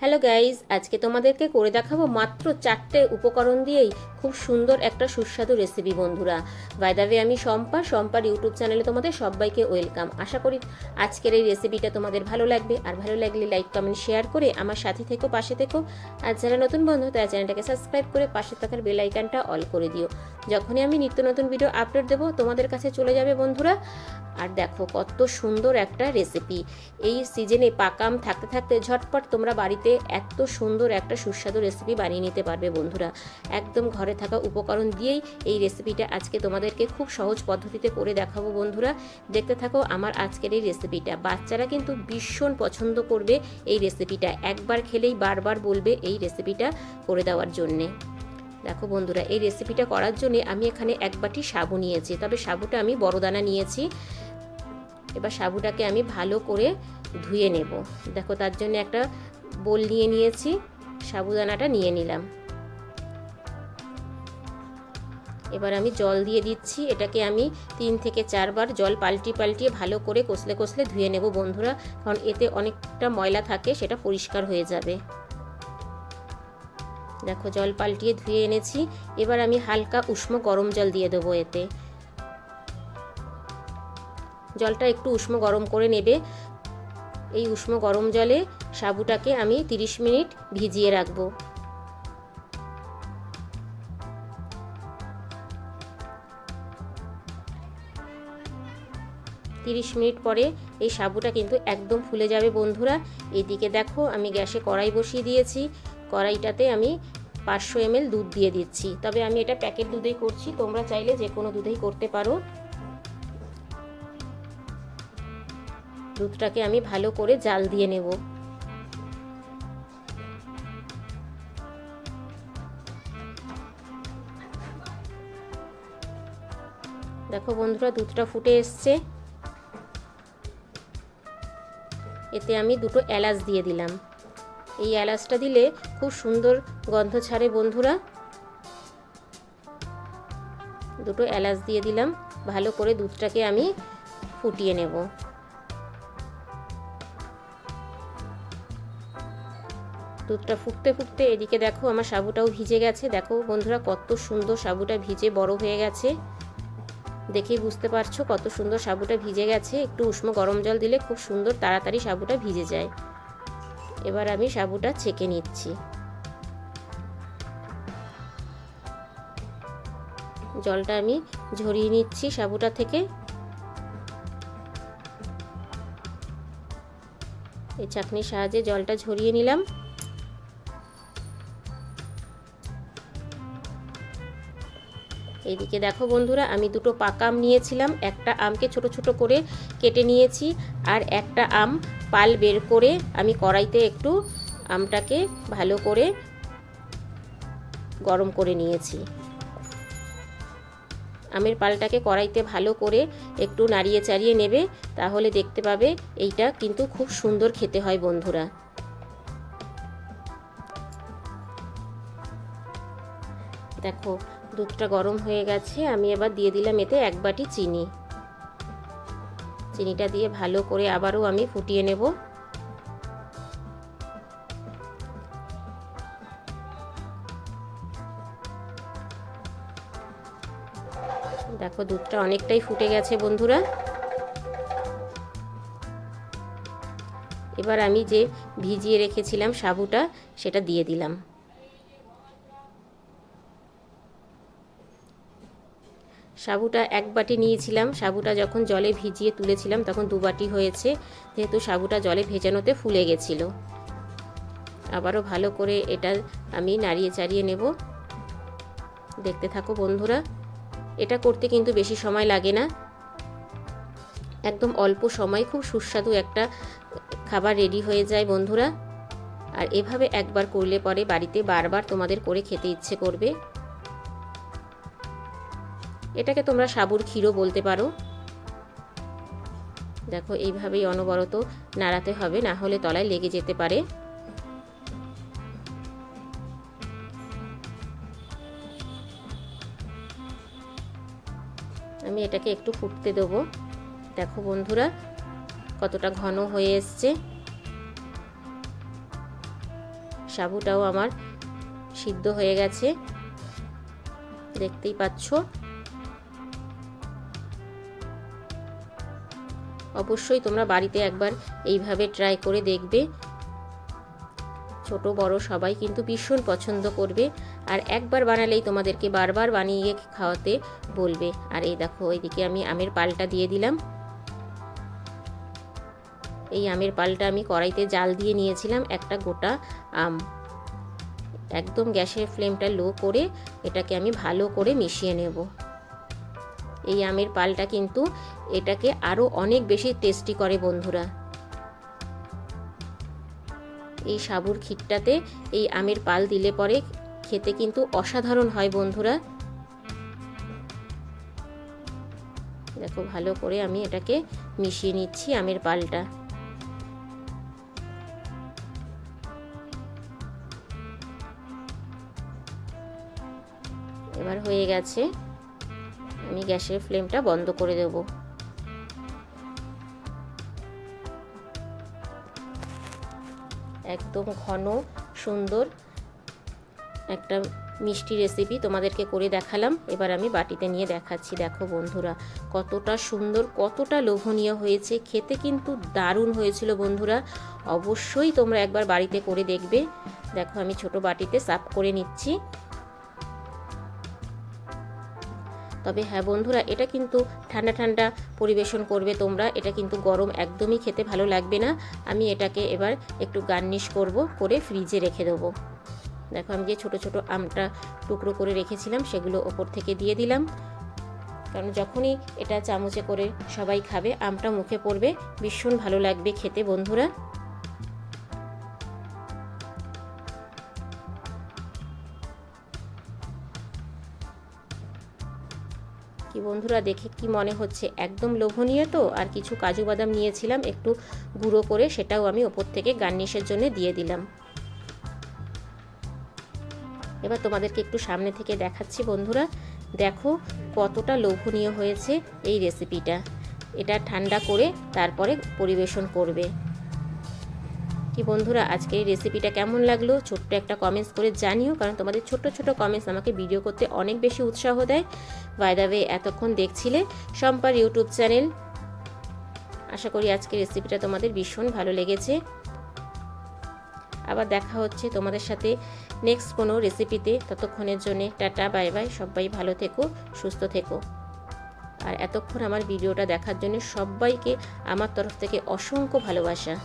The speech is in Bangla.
হ্যালো গাইজ আজকে তোমাদেরকে করে দেখাবো মাত্র চারটে উপকরণ দিয়েই খুব সুন্দর একটা সুস্বাদু রেসিপি বন্ধুরা। বাইদাবে আমি শম্পা, শম্পার ইউটিউব চ্যানেলে তোমাদের সবাইকে ওয়েলকাম আশা করি আজকের এই রেসিপিটা তোমাদের ভালো লাগবে। আর ভালো লাগলে লাইক কমেন্ট শেয়ার করে আমার সাথে থেকো, পাশে থেকো। আর যারা নতুন বন্ধু, তারা চ্যানেলটাকে সাবস্ক্রাইব করে পাশে থাকার বেল আইকনটা অল করে দিও। যখনই আমি নিত্য নতুন ভিডিও আপলোড দেবো, তোমাদের কাছে চলে যাবে বন্ধুরা। আর দেখো কত সুন্দর একটা রেসিপি এই সিজনে পাকাম থাকতে থাকতে ঝটপট তোমরা বাড়িতে এত সুন্দর একটা সুস্বাদু রেসিপি বানিয়ে নিতে পারবে বন্ধুরা। একদম ঘরে থাকা উপকরণ দিয়েই এই রেসিপিটা আজকে তোমাদেরকে খুব সহজ পদ্ধতিতে করে দেখাবো বন্ধুরা। দেখতে থাকো আমার আজকের এই রেসিপিটা বাচ্চারা কিন্তু ভীষণ পছন্দ করবে এই রেসিপিটা একবার খেলেই বারবার বলবে এই রেসিপিটা করে দেওয়ার জন্যে। দেখো বন্ধুরা, এই রেসিপিটা করার জন্য আমি এখানে এক বাটি সাবু নিয়েছি। তবে সাবুটা আমি বড় দানা নিয়েছি। এবার সাবুটাকে আমি ভালো করে ধুয়ে নেব। দেখো, তার জন্য একটা বোল নিয়ে নিয়েছি, সাবুদানাটা নিয়ে নিলাম। এবার আমি জল দিয়ে দিচ্ছি। এটাকে আমি তিন থেকে চারবার জল পাল্টি পাল্টিয়ে ভালো করে কষলে কষলে ধুয়ে নেব বন্ধুরা। কারণ এতে অনেকটা ময়লা থাকে, সেটা পরিষ্কার হয়ে যাবে। দেখো, জল পাল্টিয়ে ধুয়ে এনেছি। এবার আমি হালকা উষ্ণ গরম জল দিয়ে দেবো এতে। জলটা একটু উষ্ণ গরম করে নেবে। এই উষ্ণ গরম জলে সাবুটাকে আমি 30 মিনিট ভিজিয়ে রাখব। তিরিশ মিনিট পরে এই সাবুটা কিন্তু একদম ফুলে যাবে বন্ধুরা। এদিকে দেখো, আমি গ্যাসে কড়াই বসিয়ে দিয়েছি। কড়াইটাতে আমি পাঁচশো এমএল দুধ দিয়ে দিচ্ছি। তবে আমি এটা প্যাকেট দুধেই করছি, তোমরা চাইলে যে কোনো দুধেই করতে পারো। দুধটাকে আমি ভালো করে জাল দিয়ে নেব। দেখো বন্ধুরা, দুধটা ফুটে এসছে। এতে আমি দুটো এলাচ দিয়ে দিলাম। এই এলাচটা দিলে খুব সুন্দর গন্ধ ছাড়ে বন্ধুরা। দুটো এলাচ দিয়ে দিলাম, ভালো করে দুধটাকে আমি ফুটিয়ে নেব। দুধটা ফুটতে ফুটতে এদিকে দেখো আমার সাবুটাও ভিজে গেছে। দেখো বন্ধুরা কত সুন্দর সাবুটা ভিজে বড় হয়ে গেছে। দেখেই বুঝতে পারছ কত সুন্দর সাবুটা ভিজে গেছে। একটু উষ্ণ গরম জল দিলে খুব সুন্দর তাড়াতাড়ি সাবুটা ভিজে যায়। এবার আমি সাবুটা ছেঁকে নিচ্ছি। জলটা আমি ঝরিয়ে নিচ্ছি সাবুটা থেকে। এই চাকনির সাহায্যে জলটা ঝরিয়ে নিলাম। এইদিকে দেখো বন্ধুরা, আমি দুটো পাকা আম নিয়েছিলাম। একটা আমকে ছোট ছোট করে কেটে নিয়েছি আর একটা আম পাল বের করে আমি কড়াইতে একটু আমটাকে ভালো করে গরম করে নিয়েছি। আমের পালটাকে কড়াইতে ভালো করে একটু নাড়িয়ে চাড়িয়ে নেবে, তাহলে দেখতে পাবে এইটা কিন্তু খুব সুন্দর খেতে হয় বন্ধুরা। দেখো দুধটা গরম হয়ে গেছে, আমি এবার দিয়ে দিলাম এতে এক বাটি চিনি। চিনিটা দিয়ে ভালো করে আবারও আমি ফুটিয়ে নেব। দেখো দুধটা অনেকটাই ফুটে গেছে বন্ধুরা। এবার আমি যে ভিজিয়ে রেখেছিলাম সাবুটা, সেটা দিয়ে দিলাম। সাবুটা এক বাটি নিয়েছিলাম। সাবুটা যখন জলে ভিজিয়ে তুলেছিলাম, তখন দু বাটি হয়েছে। যেহেতু সাবুটা জলে ভেজানোতে ফুলে গেছিল। আবারও ভালো করে এটা আমি নাড়িয়ে চাড়িয়ে নেব। দেখতে থাকো বন্ধুরা, এটা করতে কিন্তু বেশি সময় লাগে না। একদম অল্প সময়, খুব সুস্বাদু একটা খাবার রেডি হয়ে যায় বন্ধুরা। আর এভাবে একবার করলে পরে বাড়িতে বারবার তোমাদের করে খেতে ইচ্ছে করবে। এটাকে তোমরা সাবুর ক্ষীরও বলতে পারো। দেখো, এইভাবেই অনবরত নাড়াতে হবে, না হলে তলায় লেগে যেতে পারে। আমি এটাকে একটু ফুটতে দেবো। দেখো বন্ধুরা, কতটা ঘন হয়ে এসছে। সাবুটাও আমার সিদ্ধ হয়ে গেছে। দেখতেই পাচ্ছ? অবশ্যই তোমরা বাড়িতে একবার এইভাবে ট্রাই করে দেখবে। ছোট, বড় সবাই কিন্তু ভীষণ পছন্দ করবে আর একবার বানালেই তোমাদেরকে বারবার বানিয়ে খাওয়াতে বলবে। আর এই দেখো ওইদিকে আমি আমের পালটা দিয়ে দিলাম। এই আমের পালটা আমি কড়াইতে জাল দিয়ে নিয়েছিলাম একটা গোটা আম। একদম গ্যাসের ফ্লেমটা লো করে এটাকে আমি ভালো করে মিশিয়ে নেব। এই আমের পালটা কিন্তু এটাকে আরও অনেক বেশি টেস্টি করে বন্ধুরা। এই সাবুর ক্ষীরটাতে এই আমের পাল দিলে পরে খেতে কিন্তু অসাধারণ হয় বন্ধুরা। দেখো, ভালো করে আমি এটাকে মিশিয়ে নিচ্ছি আমের পালটা। এবার হয়ে গেছে আমি গ্যাসের ফ্লেমটা বন্ধ করে দেব। একদম ঘন, সুন্দর একটা মিষ্টি রেসিপি তোমাদেরকে করে দেখালাম। এবার আমি বাটিতে নিয়ে দেখাচ্ছি, দেখো বন্ধুরা, কতটা সুন্দর, কতটা লোভনীয় হয়েছে। খেতে কিন্তু দারুণ হয়েছিল বন্ধুরা। অবশ্যই তোমরা একবার বাড়িতে করে দেখবে। দেখো আমি ছোট বাটিতে সাফ করে নিচ্ছি। তবে হ্যাঁ বন্ধুরা, এটা কিন্তু ঠান্ডা ঠান্ডা পরিবেশন করবে তোমরা। এটা কিন্তু গরম একদমই খেতে ভালো লাগবে না। আমি এটাকে এবার একটু গার্নিশ করব, করে ফ্রিজে রেখে দেবো। দেখো, আমি যে ছোটো ছোটো আমটা টুকরো করে রেখেছিলাম, সেগুলো ওপর থেকে দিয়ে দিলাম। কারণ যখনই এটা চামচে করে সবাই খাবে, আমটা মুখে পড়বে। ভীষণ ভালো লাগবে খেতে বন্ধুরা। কি বন্ধুরা দেখে কি মনে হচ্ছে? একদম লোভনীয় তো। আর কিছু কাজু বাদাম নিয়েছিলাম, একটু গুঁড়ো করে সেটাও আমি ওপর থেকে গার্নিশের জন্য দিয়ে দিলাম। এবার তোমাদেরকে একটু সামনে থেকে দেখাচ্ছি বন্ধুরা। দেখো কতটা লোভনীয় হয়েছে এই রেসিপিটা এটা ঠান্ডা করে তারপরে পরিবেশন করবে। কি বন্ধুরা, আজকে এই রেসিপিটা কেমন লাগল? ছোট্ট একটা কমেন্টস করে জানিও, কারণ তোমাদের ছোট্ট ছোট কমেন্টস আমাকে ভিডিও করতে অনেক বেশি উৎসাহ দেয়। ওয়ে এতক্ষণ দেখছিলে সম্পার ইউটিউব চ্যানেল আশা করি আজকে রেসিপিটা তোমাদের ভীষণ ভালো লেগেছে। আবার দেখা হচ্ছে তোমাদের সাথে নেক্সট কোনো রেসিপিতে ততক্ষণের জন্য টাটা বাই বাই সবাই ভালো থেকো, সুস্থ থেকো। আর এতক্ষণ আমার ভিডিওটা দেখার জন্য সবাইকে আমার তরফ থেকে অসংখ্য ভালোবাসা।